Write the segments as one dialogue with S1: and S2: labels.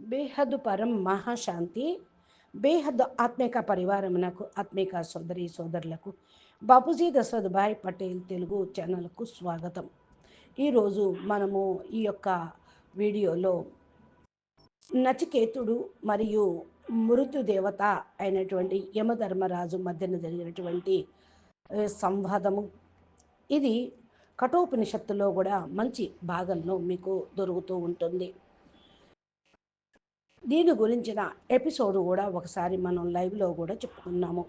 S1: బేహద్దు పరం మహాశాంతి. బేహద్దు ఆత్మిక పరివారమునకు ఆత్మిక సోదరి సోదరులకు బాపూజీ దశరథ్ భాయ్ పటేల్ తెలుగు ఛానల్కు స్వాగతం. ఈరోజు మనము ఈ యొక్క వీడియోలో నచికేతుడు మరియు మృత్యుదేవత అయినటువంటి యమధర్మరాజు మధ్యన జరిగినటువంటి సంవాదము. ఇది కఠోపనిషత్తులో కూడా మంచి భాగంలో మీకు దొరుకుతూ ఉంటుంది. దీని గురించిన ఎపిసోడ్ కూడా ఒకసారి మనం లైవ్లో కూడా చెప్పుకున్నాము.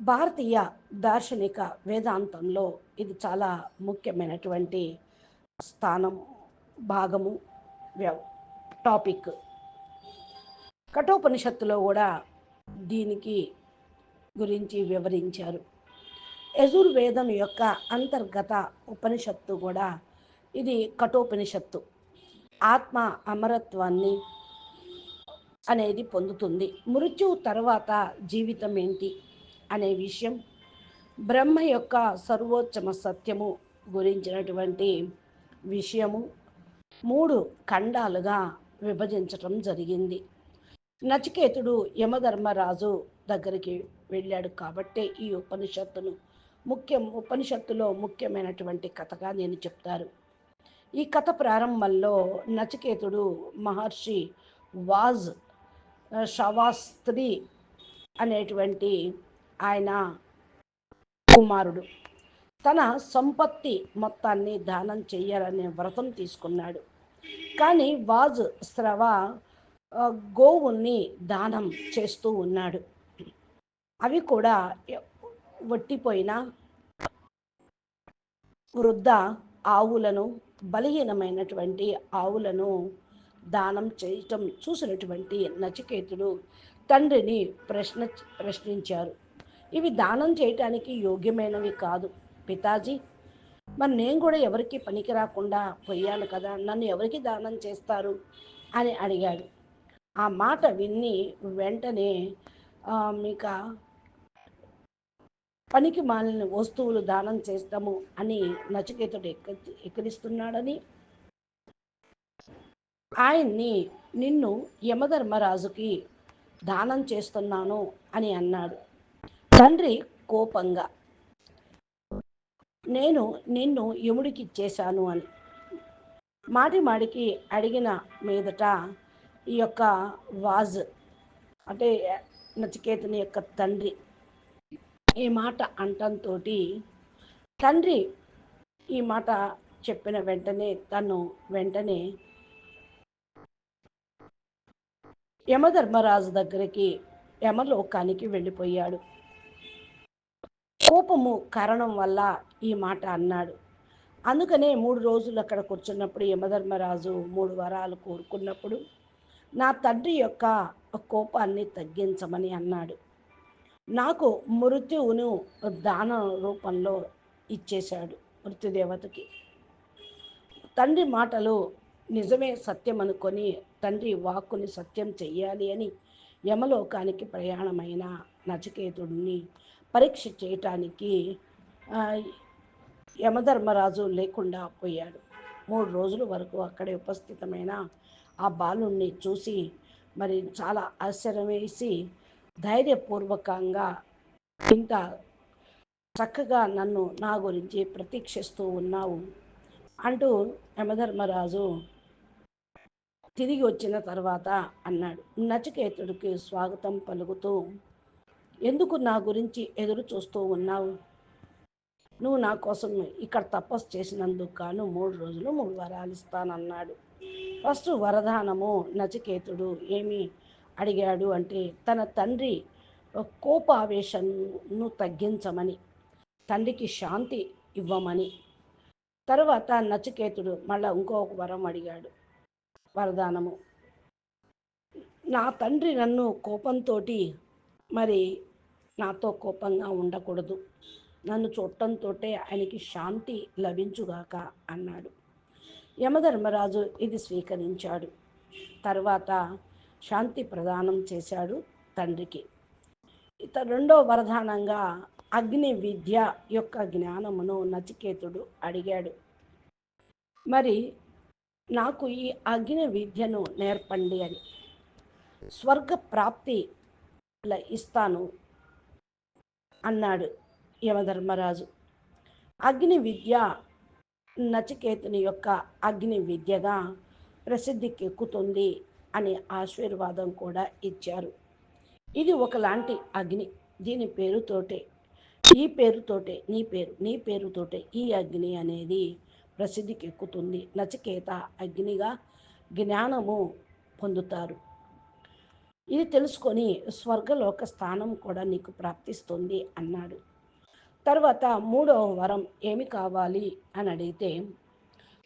S1: భారతీయ దార్శనిక వేదాంతంలో ఇది చాలా ముఖ్యమైనటువంటి స్థానం భాగము టాపిక్. కఠోపనిషత్తులో కూడా దీనికి గురించి వివరించారు. యజుర్వేదం యొక్క అంతర్గత ఉపనిషత్తు కూడా ఇది కఠోపనిషత్తు. ఆత్మ అమరత్వాన్ని అనేది పొందుతుంది. మృత్యువు తర్వాత జీవితం ఏంటి అనే విషయం బ్రహ్మ యొక్క సర్వోత్తమ సత్యము గురించినటువంటి విషయము మూడు ఖండాలుగా విభజించటం జరిగింది. నచికేతుడు యమధర్మరాజు దగ్గరికి వెళ్ళాడు కాబట్టే ఈ ఉపనిషత్తును ముఖ్యం ఉపనిషత్తులో ముఖ్యమైనటువంటి కథగా నేను చెప్తారు ఈ కథ ప్రారంభంలో నచికేతుడు మహర్షి వాజ్ శవాస్త్రి అనేటువంటి ఆయన కుమారుడు. తన సంపత్తి మొత్తాన్ని దానం చెయ్యాలనే వ్రతం తీసుకున్నాడు. కానీ వాజ్ స్రవ గోవుని దానం చేస్తూ ఉన్నాడు. అవి కూడా వట్టిపోయిన వృద్ధ ఆవులను బలహీనమైనటువంటి ఆవులను దానం చేయటం చూసినటువంటి నచికేతుడు తండ్రిని ప్రశ్న ప్రశ్నించారు. ఇవి దానం చేయటానికి యోగ్యమైనవి కాదు పితాజీ. మరి నేను కూడా ఎవరికి పనికి రాకుండా పోయాను కదా నన్ను ఎవరికి దానం చేస్తారు? అని అడిగాడు. ఆ మాట విన్ని వెంటనే ఆ, మీక పనికి మాలిన వస్తువులు దానం చేస్తాము అని నచికేతుడు ఎక్క ఎక్కిరిస్తున్నాడని. ఆయన్ని నిన్ను యమధర్మరాజుకి దానం చేస్తున్నాను అని అన్నాడు. తండ్రి కోపంగా నేను నిన్ను యముడికి ఇచ్చేశాను అని. మాటి మాడికి అడిగిన మీదట ఈ యొక్క వాజ్ అంటే నచికేతుని యొక్క తండ్రి ఈ మాట అంటంతో తండ్రి ఈ మాట చెప్పిన వెంటనే తను వెంటనే యమధర్మరాజు దగ్గరికి యమలోకానికి వెళ్ళిపోయాడు. కోపము కారణం వల్ల ఈ మాట అన్నాడు. అందుకనే మూడు రోజులు అక్కడ కూర్చున్నప్పుడు యమధర్మరాజు మూడు వరాలు కోరుకున్నప్పుడు నా తండ్రి యొక్క కోపాన్ని తగ్గించమని అన్నాడు. నాకు మృత్యువును దాన రూపంలో ఇచ్చేశాడు మృత్యుదేవతకి. తండ్రి మాటలు నిజమే సత్యం అనుకొని తండ్రి వాక్కుని సత్యం చెయ్యాలి అని యమలోకానికి ప్రయాణమైన నచికేతుడిని పరీక్ష చేయటానికి యమధర్మరాజు లేకుండా పోయాడు. మూడు రోజుల వరకు అక్కడే ఉపస్థితమైన ఆ బాలుణ్ణి చూసి మరి చాలా ఆశ్చర్యం వేసి ధైర్యపూర్వకంగా ఇంత చక్కగా నన్ను నా గురించి ప్రతీక్షిస్తూ ఉన్నావు అంటూ యమధర్మరాజు తిరిగి వచ్చిన తర్వాత అన్నాడు. నచికేతుడికి స్వాగతం పలుకుతూ ఎందుకు నా గురించి ఎదురు చూస్తూ ఉన్నావు? నువ్వు నా కోసం ఇక్కడ తపస్సు చేసినందుకు గాను మూడు రోజులు మూడు వరాలు ఇస్తానన్నాడు. ఫస్ట్ వరదానము నచికేతుడు ఏమి అడిగాడు అంటే తన తండ్రి కోపావేశంను తగ్గించమని తండ్రికి శాంతి ఇవ్వమని. తర్వాత నచికేతుడు మళ్ళా ఇంకొక వరం అడిగాడు. వరదానము. నా తండ్రి నన్ను కోపంతో మరి నాతో కోపంగా ఉండకూడదు. నన్ను చూడటంతో ఆయనకి శాంతి లభించుగాక అన్నాడు. యమధర్మరాజు ఇది స్వీకరించాడు. తర్వాత శాంతి ప్రదానం చేశాడు తండ్రికి. ఇత రెండో వరదానంగా అగ్ని విద్య యొక్క జ్ఞానమును నచికేతుడు అడిగాడు. మరి నాకు ఈ అగ్ని విద్యను నేర్పండి అని. స్వర్గ ప్రాప్తి ఇస్తాను అన్నాడు యమధర్మరాజు. అగ్ని విద్య నచికేతుని యొక్క అగ్ని విద్యగా ప్రసిద్ధికెక్కుతుంది అని ఆశీర్వాదం కూడా ఇచ్చారు. ఇది ఒకలాంటి అగ్ని. దీని పేరుతోటే ఈ పేరుతోటే నీ పేరు నీ పేరుతోటే ఈ అగ్ని అనేది ప్రసిద్ధికి ఎక్కుతుంది నచికేత అగ్నిగా జ్ఞానము పొందుతారు. ఇది తెలుసుకొని స్వర్గలోక స్థానం కూడా నీకు ప్రాప్తిస్తుంది అన్నాడు. తర్వాత మూడవ వరం ఏమి కావాలి అని అడిగితే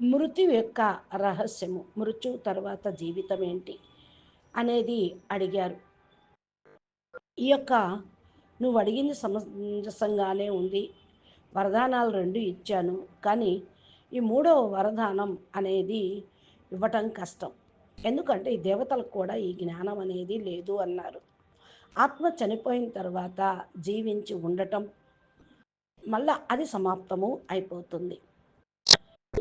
S1: మృత్యు యొక్క రహస్యము మృత్యు తర్వాత జీవితం ఏంటి అనేది అడిగారు. ఈ యొక్క నువ్వు అడిగింది సమంజసంగానే ఉంది వరదానాలు రెండు ఇచ్చాను కానీ ఈ మూడవ వరదానం అనేది ఇవ్వటం కష్టం. ఎందుకంటే ఈ దేవతలకు కూడా ఈ జ్ఞానం అనేది లేదు అన్నారు. ఆత్మ చనిపోయిన తర్వాత జీవించి ఉండటం మళ్ళా అది సమాప్తము అయిపోతుంది.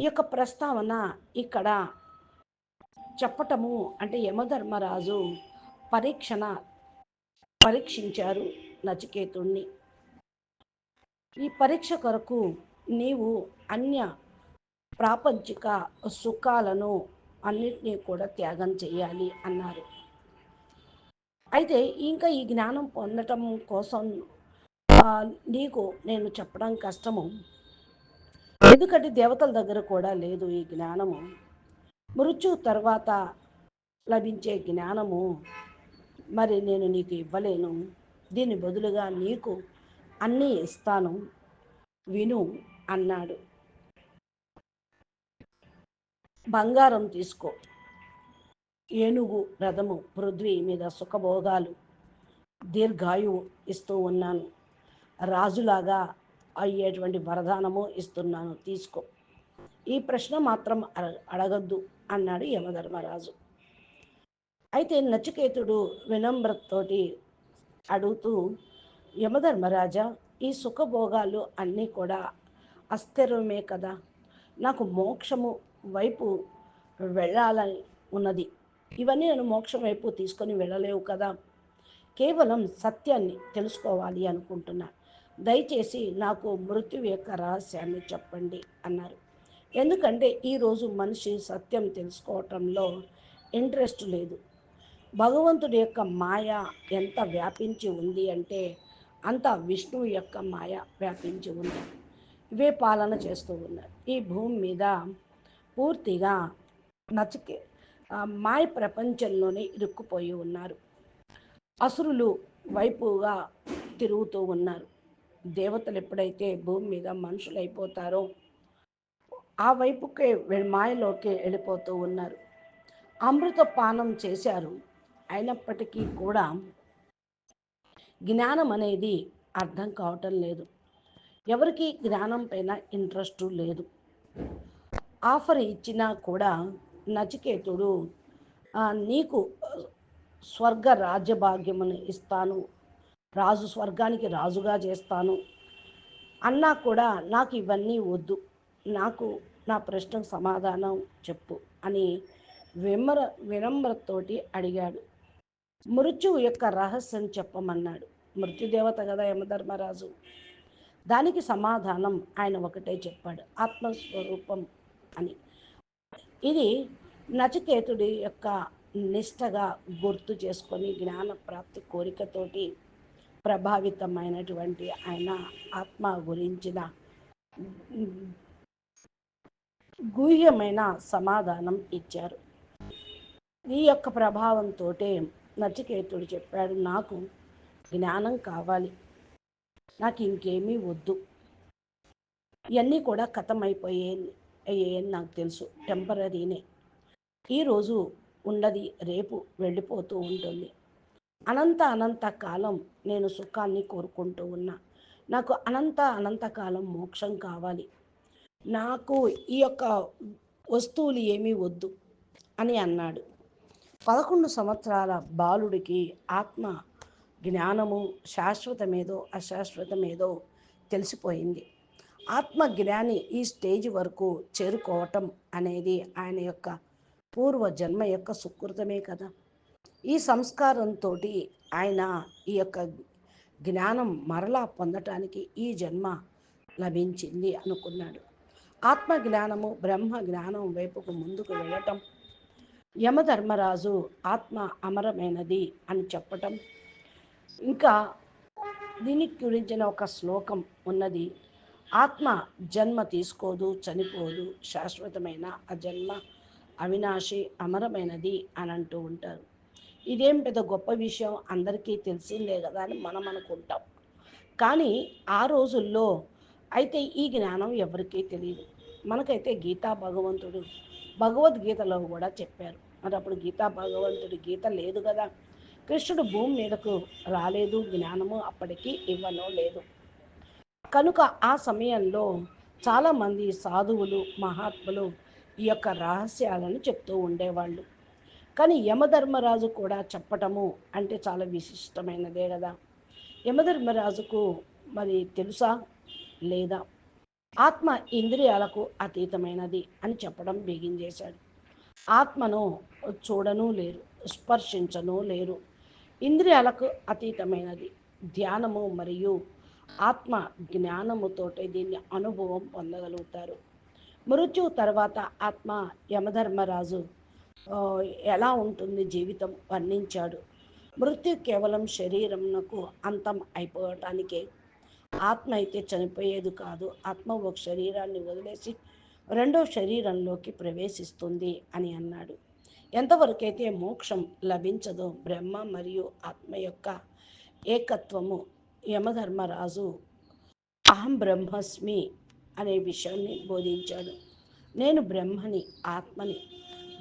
S1: ఈ యొక్క ప్రస్తావన ఇక్కడ చెప్పటము అంటే యమధర్మరాజు పరీక్షణ పరీక్షించారు నచికేతుణ్ణి. ఈ పరీక్ష కొరకు నీవు అన్య ప్రాపంచిక సుఖాలను అన్నిటినీ కూడా త్యాగం చేయాలి అన్నారు. అయితే ఇంకా ఈ జ్ఞానం పొందటం కోసం నీకు నేను చెప్పడం కష్టము. ఎందుకంటే దేవతల దగ్గర కూడా లేదు ఈ జ్ఞానము. మృత్యు తర్వాత లభించే జ్ఞానము మరి నేను నీకు ఇవ్వలేను. దీని బదులుగా నీకు అన్నీ ఇస్తాను. విను అన్నాడు. బంగారం తీసుకో. ఏనుగు రథము పృథ్వీ మీద సుఖభోగాలు దీర్ఘాయువు ఇస్తూ ఉన్నాను. రాజులాగా అయ్యేటువంటి వరదానము ఇస్తున్నాను తీసుకో. ఈ ప్రశ్న మాత్రం అడగద్దు అన్నాడు యమధర్మరాజు. అయితే నచికేతుడు వినమ్రతతోటి అడుగుతూ యమధర్మరాజా ఈ సుఖభోగాలు అన్నీ కూడా అస్థిరమే కదా? నాకు మోక్షము వైపు వెళ్ళాలని ఉన్నది. ఇవన్నీ నేను మోక్షం వైపు తీసుకొని వెళ్ళలేవు కదా? కేవలం సత్యాన్ని తెలుసుకోవాలి అనుకుంటున్నాను దయచేసి నాకు మృత్యు యొక్క రహస్యాన్ని చెప్పండి అన్నారు. ఎందుకంటే ఈరోజు మనిషి సత్యం తెలుసుకోవటంలో ఇంట్రెస్ట్ లేదు. భగవంతుడి యొక్క మాయ ఎంత వ్యాపించి ఉంది అంటే అంత విష్ణువు యొక్క మాయ వ్యాపించి ఉంది. ఇవే పాలన చేస్తూ ఉన్నారు. ఈ భూమి మీద పూర్తిగా నచ్చకే మాయ ప్రపంచంలోనే ఇరుక్కుపోయి ఉన్నారు. అసురులు వైపుగా తిరుగుతూ ఉన్నారు. దేవతలు ఎప్పుడైతే భూమి మీద మనుషులు అయిపోతారో ఆ వైపుకే మాయలోకి వెళ్ళిపోతూ ఉన్నారు. అమృత పానం చేశారు. అయినప్పటికీ కూడా జ్ఞానం అనేది అర్థం కావటం లేదు. ఎవరికి జ్ఞానం పైన ఇంట్రెస్ట్ లేదు. ఆఫర్ ఇచ్చినా కూడా నచికేతుడు నీకు స్వర్గ రాజ్యభాగ్యమును ఇస్తాను. రాజు స్వర్గానికి రాజుగా చేస్తాను. అన్నా కూడా నాకు ఇవన్నీ వద్దు. నాకు నా ప్రశ్నకు సమాధానం చెప్పు అని విమర వినమ్రతతోటి అడిగాడు. మృత్యువు యొక్క రహస్యం చెప్పమన్నాడు. మృత్యుదేవత కదా యమధర్మరాజు? దానికి సమాధానం ఆయన ఒకటే చెప్పాడు. ఆత్మస్వరూపం అని. ఇది నచికేతుడి యొక్క నిష్టగా గుర్తు చేసుకొని జ్ఞాన ప్రాప్తి కోరికతోటి ప్రభావితమైనటువంటి ఆయన ఆత్మ గురించిన గుహ్యమైన సమాధానం ఇచ్చారు. ఈ యొక్క ప్రభావంతో నచికేతుడు చెప్పాడు నాకు జ్ఞానం కావాలి నాకు ఇంకేమీ వద్దు. ఇవన్నీ కూడా కథమైపోయే అయ్యాయని నాకు తెలుసు టెంపరీనే ఈరోజు ఉండది రేపు వెళ్ళిపోతూ ఉంటుంది. అనంత అనంత కాలం నేను సుఖాన్ని కోరుకుంటూ ఉన్నా. నాకు అనంత అనంతకాలం మోక్షం కావాలి. నాకు ఈ యొక్క వస్తువులు ఏమీ వద్దు అని అన్నాడు. పదకొండు సంవత్సరాల బాలుడికి ఆత్మ జ్ఞానము శాశ్వతమేదో అశాశ్వతమేదో తెలిసిపోయింది. ఆత్మ జ్ఞాని ఈ స్టేజ్ వరకు చేరుకోవటం అనేది ఆయన యొక్క పూర్వ జన్మ యొక్క సుకృతమే కదా. ఈ సంస్కారంతో ఆయన ఈ యొక్క జ్ఞానం మరలా పొందటానికి ఈ జన్మ లభించింది అనుకున్నాడు. ఆత్మ జ్ఞానము బ్రహ్మ జ్ఞానం వైపుకు ముందుకు వెళ్ళటం యమధర్మరాజు ఆత్మ అమరమైనది అని చెప్పటం ఇంకా దీనికి గురించిన ఒక శ్లోకం ఉన్నది. ఆత్మ జన్మ తీసుకోదు చనిపోదు శాశ్వతమైన అజన్మ అవినాశి అమరమైనది అని అంటూ ఉంటారు. ఇదేం పెద్ద గొప్ప విషయం? అందరికీ తెలిసిందే కదా అని మనం అనుకుంటాం. కానీ ఆ రోజుల్లో అయితే ఈ జ్ఞానం ఎవరికీ తెలియదు. మనకైతే గీతా భగవంతుడు భగవద్గీతలో కూడా చెప్పారు. మరి అప్పుడు గీతా భగవంతుడి గీత లేదు కదా. కృష్ణుడు భూమి మీదకు రాలేదు జ్ఞానము అప్పటికి ఇవ్వనో లేదు. కనుక ఆ సమయంలో చాలామంది సాధువులు మహాత్ములు ఈ యొక్క రహస్యాలను చెప్తూ ఉండేవాళ్ళు. కానీ యమధర్మరాజు కూడా చెప్పటము అంటే చాలా విశిష్టమైనదే కదా. యమధర్మరాజుకు మరి తెలుసా? లేదా? ఆత్మ ఇంద్రియాలకు అతీతమైనది అని చెప్పడం బిగించేశాడు. ఆత్మను చూడను లేరు స్పర్శించను లేరు. ఇంద్రియాలకు అతీతమైనది. ధ్యానము మరియు ఆత్మ జ్ఞానముతోటే దీన్ని అనుభవం పొందగలుగుతారు. మృత్యు తర్వాత ఆత్మ యమధర్మరాజు ఎలా ఉంటుంది జీవితం వర్ణించాడు. మృత్యు కేవలం శరీరంకు అంతం అయిపోవటానికే. ఆత్మ అయితే చనిపోయేది కాదు. ఆత్మ ఒక శరీరాన్ని వదిలేసి రెండో శరీరంలోకి ప్రవేశిస్తుంది అని అన్నాడు. ఎంతవరకైతే మోక్షం లభించదో బ్రహ్మ మరియు ఆత్మ యొక్క ఏకత్వము యమధర్మరాజు అహం బ్రహ్మస్మి అనే విషయాన్ని బోధించాడు. నేను బ్రహ్మని ఆత్మని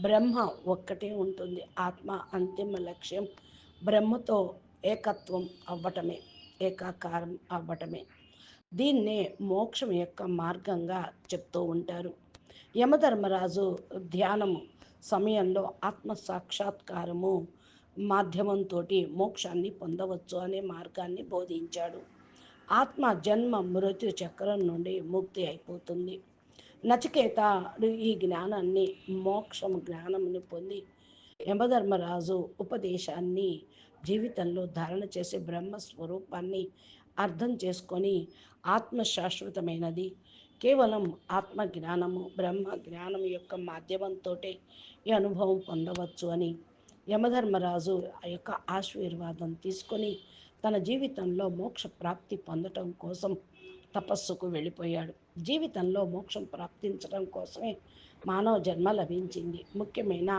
S1: బ్రహ్మ ఒక్కటే ఉంటుంది. ఆత్మ అంతిమ లక్ష్యం బ్రహ్మతో ఏకత్వం అవ్వటమే ఏకాకారం అవ్వటమే. దీన్నే మోక్షం యొక్క మార్గంగా చెప్తూ ఉంటారు. యమధర్మరాజు ధ్యానము సమయంలో ఆత్మ సాక్షాత్కారము మాధ్యమంతో మోక్షాన్ని పొందవచ్చు అనే మార్గాన్ని బోధించాడు. ఆత్మ జన్మ మృత్యు చక్రం నుండి ముక్తి అయిపోతుంది. నచికేత ఈ జ్ఞానాన్ని మోక్షం జ్ఞానముని పొంది యమధర్మరాజు ఉపదేశాన్ని జీవితంలో ధారణ చేసే బ్రహ్మస్వరూపాన్ని అర్థం చేసుకొని ఆత్మ శాశ్వతమైనది కేవలం ఆత్మ జ్ఞానము బ్రహ్మ జ్ఞానం యొక్క మాధ్యమంతో ఈ అనుభవం పొందవచ్చు అని యమధర్మరాజు ఆ యొక్క ఆశీర్వాదం తీసుకొని తన జీవితంలో మోక్ష ప్రాప్తి పొందటం కోసం తపస్సుకు వెళ్ళిపోయాడు. జీవితంలో మోక్షం ప్రాప్తించడం కోసమే మానవ జన్మ లభించింది. ముఖ్యమైన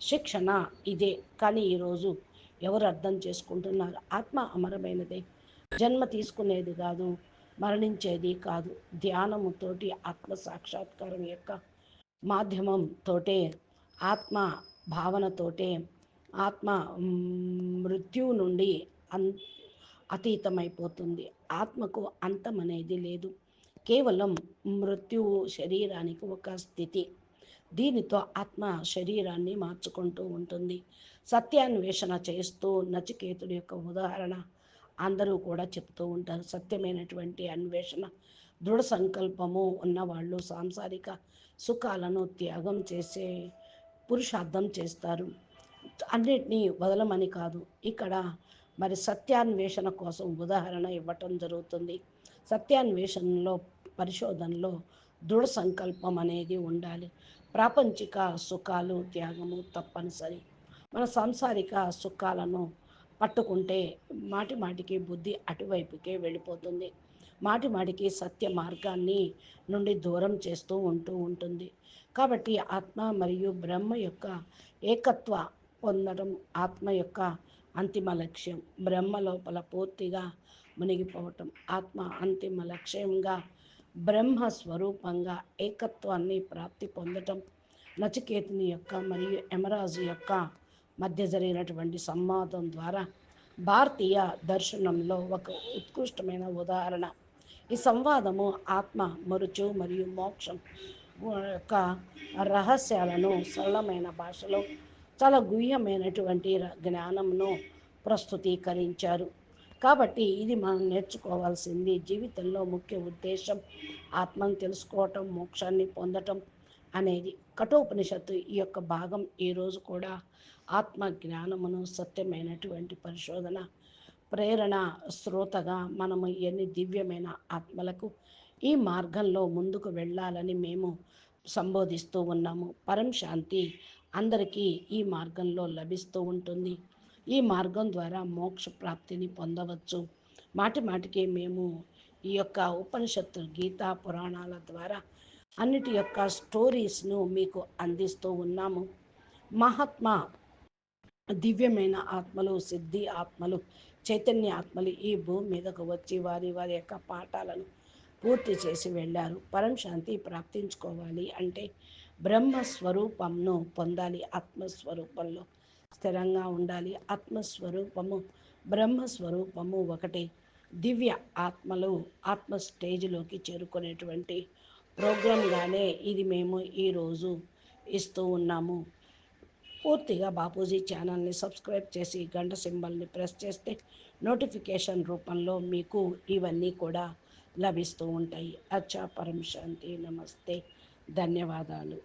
S1: శిక్షణ ఇదే. కానీ ఈరోజు ఎవరు అర్థం చేసుకుంటున్నారు? ఆత్మ అమరమైనదే. జన్మ తీసుకునేది కాదు మరణించేది కాదు. ధ్యానముతోటి ఆత్మ సాక్షాత్కారం యొక్క మాధ్యమంతోటే ఆత్మ భావనతోటే ఆత్మ మృత్యువు నుండి అన్ అతీతమైపోతుంది. ఆత్మకు అంతం అనేది లేదు. కేవలం మృత్యువు శరీరానికి ఒక స్థితి. దీనితో ఆత్మ శరీరాన్ని మార్చుకుంటూ ఉంటుంది. సత్యాన్వేషణ చేస్తూ నచికేతుడి యొక్క ఉదాహరణ అందరూ కూడా చెప్తూ ఉంటారు. సత్యమైనటువంటి అన్వేషణ దృఢ సంకల్పము ఉన్నవాళ్ళు సాంసారిక సుఖాలను త్యాగం చేసే పురుషార్థం చేస్తారు. అన్నిటినీ వదలమని కాదు. ఇక్కడ మరి సత్యాన్వేషణ కోసం ఉదాహరణ ఇవ్వటం జరుగుతుంది. సత్యాన్వేషణలో పరిశోధనలో దృఢ సంకల్పం అనేది ఉండాలి. ప్రాపంచిక సుఖాలు త్యాగము తప్పనిసరి. మన సాంసారిక సుఖాలను పట్టుకుంటే మాటి మాటికి బుద్ధి అటువైపుకే వెళ్ళిపోతుంది. మాటి మాటికి సత్య మార్గాన్ని నుండి దూరం చేస్తూ ఉంటూ ఉంటుంది. కాబట్టి ఆత్మ మరియు బ్రహ్మ యొక్క ఏకత్వ పొందడం ఆత్మ యొక్క అంతిమ లక్ష్యం. బ్రహ్మ లోపల పూర్తిగా మునిగిపోవటం ఆత్మ అంతిమ లక్ష్యంగా బ్రహ్మ స్వరూపంగా ఏకత్వాన్ని ప్రాప్తి పొందటం నచికేతుని యొక్క మరియు యమరాజు యొక్క మధ్య జరిగినటువంటి సంవాదం ద్వారా భారతీయ దర్శనంలో ఒక ఉత్కృష్టమైన ఉదాహరణ. ఈ సంవాదము ఆత్మ మరుచు మరియు మోక్షం యొక్క రహస్యాలను సరళమైన భాషలో చాలా గుహ్యమైనటువంటి జ్ఞానంను ప్రస్తుతీకరించారు. కాబట్టి ఇది మనం నేర్చుకోవాల్సింది. జీవితంలో ముఖ్య ఉద్దేశం ఆత్మను తెలుసుకోవటం మోక్షాన్ని పొందటం అనేది. కఠోపనిషత్తు ఈ యొక్క భాగం. ఈరోజు కూడా ఆత్మ జ్ఞానమును సత్యమైనటువంటి పరిశోధన ప్రేరణ శ్రోతగా మనము ఎన్ని దివ్యమైన ఆత్మలకు ఈ మార్గంలో ముందుకు వెళ్ళాలని మేము సంబోధిస్తూ ఉన్నాము. పరం శాంతి అందరికీ ఈ మార్గంలో లభిస్తూ ఉంటుంది. ఈ మార్గం ద్వారా మోక్ష ప్రాప్తిని పొందవచ్చు. మాటి మాటికి మేము ఈ యొక్క ఉపనిషత్తు గీతా పురాణాల ద్వారా అన్నిటి యొక్క స్టోరీస్ను మీకు అందిస్తూ ఉన్నాము. మహాత్మా దివ్యమైన ఆత్మలు సిద్ధి ఆత్మలు చైతన్య ఆత్మలు ఈ భూమి మీదకు వచ్చి వారి వారి యొక్క పాఠాలను పూర్తి చేసి వెళ్ళారు. పరం శాంతి ప్రాప్తించుకోవాలి అంటే బ్రహ్మస్వరూపంను పొందాలి. ఆత్మస్వరూపంలో స్థిరంగా ఉండాలి. ఆత్మస్వరూపము బ్రహ్మస్వరూపము ఒకటే. దివ్య ఆత్మలు ఆత్మ స్టేజ్లోకి చేరుకునేటువంటి ప్రోగ్రాంగానే ఇది మేము ఈరోజు ఇస్తూ ఉన్నాము. పూర్తిగా బాపూజీ ఛానల్ని సబ్స్క్రైబ్ చేసి గంట సింబల్ని ప్రెస్ చేస్తే నోటిఫికేషన్ రూపంలో మీకు ఇవన్నీ కూడా లభిస్తూ ఉంటాయి. అచ్చా పరం శాంతి నమస్తే. ధన్యవాదాలు.